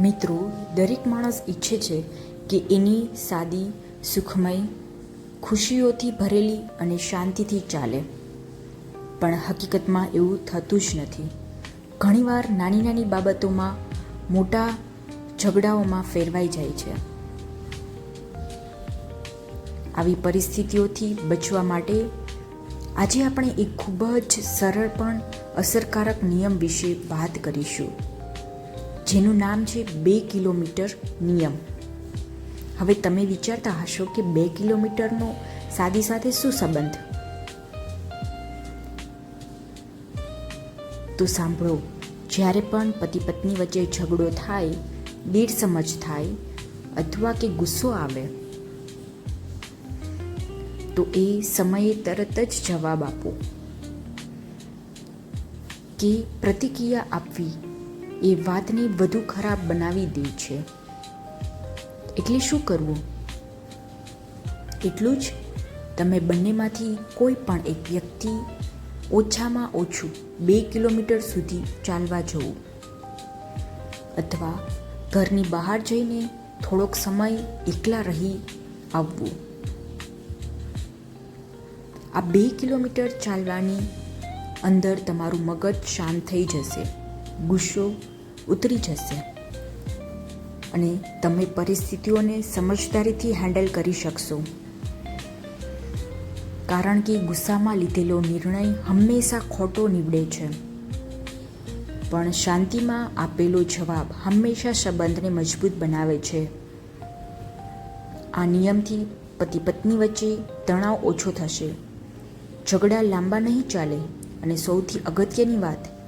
મિત્રો, દરેક માણસ ઈચ્છે છે કે એની સાદી, સુખમય, ખુશીઓથી ભરેલી અને શાંતિથી ચાલે. પણ હકીકતમાં એવું થતું જ નથી. ઘણીવાર નાની નાની બાબતોમાં મોટા ઝઘડાઓમાં ફેરવાઈ જાય છે. આવી પરિસ્થિતિઓથી બચવા માટે આજે આપણે એક ખૂબ જ સરળ પણ અસરકારક નિયમ વિશે વાત કરીશું. જેનું નામ છે બે કિલોમીટર નિયમ. હવે તમે વિચારતા હશો કે બે કિલોમીટરનો સાદી સાથે શું સંબંધ? તો સાંભળો, જ્યારે પણ પતિ પત્ની વચ્ચે ઝઘડો થાય દેર સમજ થાય અથવા કે ગુસ્સો આવે, તો એ સમયે તરત જ જવાબ આપો કે પ્રતિક્રિયા આપવી એ વાતને વધુ ખરાબ બનાવી દે છે. એટલે શું કરવું? એટલું જ? તમે બંનેમાંથી કોઈ પણ એક વ્યક્તિ ઓછામાં ઓછું બે કિલોમીટર સુધી ચાલવા જવું. અથવા ઘરની બહાર જઈને થોડોક સમય એકલા રહી આવવું. આ બે કિલોમીટર ચાલવાની અંદર તમારું મગજ શાંત થઈ જશે. ગુસ્સો ઉતરી જશે અને તમે પરિસ્થિતિઓને સમજદારીથી હેન્ડલ કરી શકશો. કારણ કે ગુસ્સામાં લીધેલો નિર્ણય હંમેશા ખોટો નીવડે છે. પણ શાંતિમાં આપેલો જવાબ હંમેશા સંબંધને મજબૂત બનાવે છે. આ નિયમથી પતિ પત્ની વચ્ચે તણાવ ઓછો થશે. ઝઘડા લાંબા નહીં ચાલે અને સૌથી અગત્યની વાત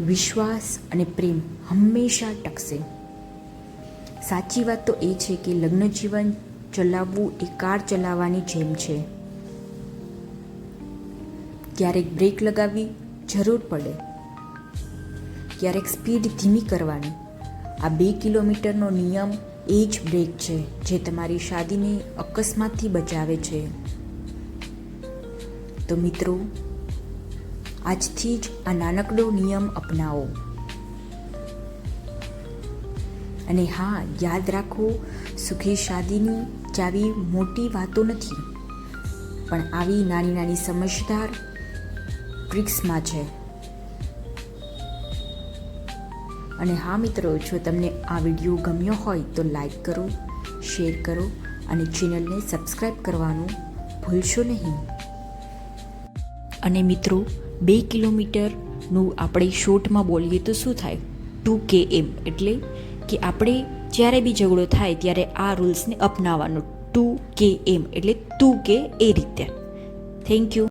વિશ્વાસ અને પ્રેમ હંમેશા ટકશે. સાચી વાત તો એ છે કે લગ્ન જીવન ચલાવવું એ કાર ચલાવવાની જેમ છે. ક્યારેક બ્રેક લગાવવી જરૂર પડે. ક્યારેક સ્પીડ ધીમી કરવાની. આ બે કિલોમીટરનો નિયમ એ જ બ્રેક છે જે તમારી શાદીને અકસ્માતથી બચાવે છે. તો મિત્રો આજથી જ આ નાનકડો નિયમ અપનાવો. અને હા, યાદ રાખો, સુખી શાદીની ચાવી મોટી વાતો નથી, પણ આવી નાની નાની સમજદાર ટ્રિક્સમાં છે. અને હા મિત્રો, જો તમને આ વીડિયો ગમ્યો હોય તો લાઈક કરો, શેર કરો અને ચેનલને સબસ્ક્રાઈબ કરવાનું ભૂલશો નહીં. અને મિત્રો બે કિલોમીટરનું આપણે શોર્ટમાં બોલીએ તો શું થાય? ટુ કે એમ એટલે કે આપણે જ્યારે બી ઝઘડો થાય ત્યારે આ રૂલ્સને અપનાવવાનો. ટુ કે એમ એટલે તું કે એ રીતે. Thank you